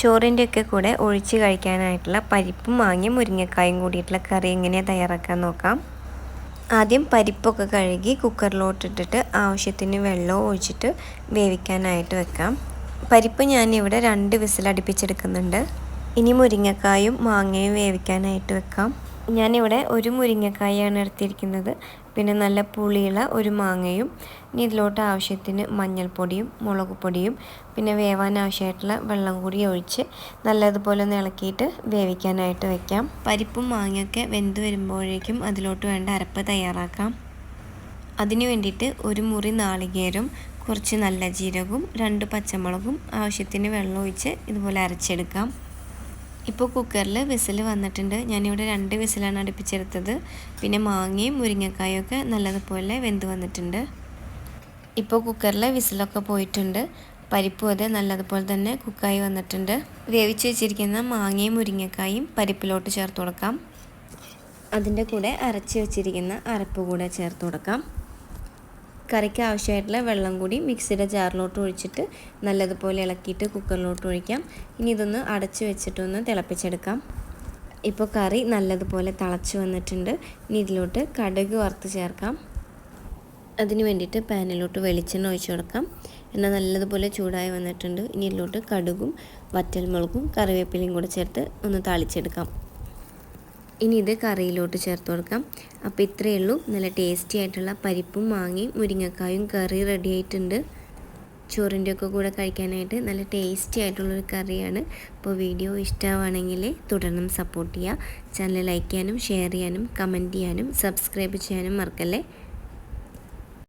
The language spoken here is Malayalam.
ചോറിന്റെയൊക്കെ കൂടെ ഒഴിച്ച് കഴിക്കാനായിട്ടുള്ള പരിപ്പും മാങ്ങിയ മുരിങ്ങക്കായും കൂടിയിട്ടുള്ള കറി എങ്ങനെയാണ് തയ്യാറാക്കാൻ നോക്കാം. ആദ്യം പരിപ്പൊക്കെ കഴുകി കുക്കറിലോട്ടിട്ടിട്ട് ആവശ്യത്തിന് വെള്ളം ഒഴിച്ചിട്ട് വേവിക്കാനായിട്ട് വെക്കാം. പരിപ്പ് ഞാനിവിടെ രണ്ട് വിസിൽ അടുപ്പിച്ചെടുക്കുന്നുണ്ട് ഇനി മുരിങ്ങക്കായും മാങ്ങയും വേവിക്കാനായിട്ട് വെക്കാം. ഞാനിവിടെ ഒരു മുരിങ്ങക്കായാണ് എടുത്തിരിക്കുന്നത്. പിന്നെ നല്ല പുളിയുള്ള ഒരു മാങ്ങയും ഇനി ഇതിലോട്ട് ആവശ്യത്തിന് മഞ്ഞൾപ്പൊടിയും മുളക് പൊടിയും പിന്നെ വേവാൻ ആവശ്യമായിട്ടുള്ള വെള്ളം കൂടി ഒഴിച്ച് നല്ലതുപോലെ ഒന്ന് ഇളക്കിയിട്ട് വേവിക്കാനായിട്ട് വെക്കാം. പരിപ്പും മാങ്ങയൊക്കെ വെന്ത് വരുമ്പോഴേക്കും അതിലോട്ട് വേണ്ട അരപ്പ് തയ്യാറാക്കാം. അതിന് വേണ്ടിയിട്ട് ഒരു മുറി നാളികേരം കുറച്ച് നല്ല ജീരകവും രണ്ട് പച്ചമുളകും ആവശ്യത്തിന് വെള്ളം ഒഴിച്ച് ഇതുപോലെ അരച്ചെടുക്കാം. ഇപ്പോൾ കുക്കറിൽ വിസിൽ വന്നിട്ടുണ്ട്. ഞാനിവിടെ രണ്ട് വിസിലാണ് അടുപ്പിച്ചെടുത്തത്. പിന്നെ മാങ്ങയും മുരിങ്ങക്കായും ഒക്കെ നല്ലതുപോലെ വെന്ത് വന്നിട്ടുണ്ട്. ഇപ്പോൾ കുക്കറിൽ വിസിലൊക്കെ പോയിട്ടുണ്ട്. പരിപ്പും അത് നല്ലതുപോലെ തന്നെ കുക്കായി വന്നിട്ടുണ്ട്. വേവിച്ച് വെച്ചിരിക്കുന്ന മാങ്ങയും മുരിങ്ങക്കായും പരിപ്പിലോട്ട് ചേർത്ത് കൊടുക്കാം. അതിന്റെ കൂടെ അരച്ച് വെച്ചിരിക്കുന്ന അരപ്പ് കൂടെ ചേർത്ത് കൊടുക്കാം. കറിക്ക് ആവശ്യമായിട്ടുള്ള വെള്ളം കൂടി മിക്സിയുടെ ജാറിലോട്ട് ഒഴിച്ചിട്ട് നല്ലതുപോലെ ഇളക്കിയിട്ട് കുക്കറിലോട്ട് ഒഴിക്കാം. ഇനി ഇതൊന്ന് അടച്ച് വെച്ചിട്ടൊന്ന് തിളപ്പിച്ചെടുക്കാം. ഇപ്പോൾ കറി നല്ലതുപോലെ തിളച്ച് വന്നിട്ടുണ്ട്. ഇനി ഇതിലോട്ട് കടുക് വറുത്ത് ചേർക്കാം. അതിന് വേണ്ടിയിട്ട് പാനിലോട്ട് വെളിച്ചെണ്ണ ഒഴിച്ചു കൊടുക്കാം. എണ്ണ നല്ലതുപോലെ ചൂടായി വന്നിട്ടുണ്ട്. ഇനി ഇതിലോട്ട് കടുകും വറ്റൽമുളകും കറിവേപ്പിലയും കൂടെ ചേർത്ത് ഒന്ന് താളിച്ചെടുക്കാം. ഇനി ഇത് കറിയിലോട്ട് ചേർത്ത് കൊടുക്കാം. അപ്പോൾ ഇത്രയേ ഉള്ളൂ. നല്ല ടേസ്റ്റി ആയിട്ടുള്ള പരിപ്പും മാങ്ങയും മുരിങ്ങക്കായും കറി റെഡി ആയിട്ടുണ്ട്. ചോറിന്റെ ഒക്കെ കൂടെ കഴിക്കാനായിട്ട് നല്ല ടേസ്റ്റി ആയിട്ടുള്ളൊരു കറിയാണ്. അപ്പോൾ വീഡിയോ ഇഷ്ടമാണെങ്കിൽ തുടർന്നും സപ്പോർട്ട് ചെയ്യുക. ചാനൽ ലൈക്ക് ചെയ്യാനും ഷെയർ ചെയ്യാനും കമന്റ് ചെയ്യാനും സബ്സ്ക്രൈബ് ചെയ്യാനും മറക്കല്ലേ?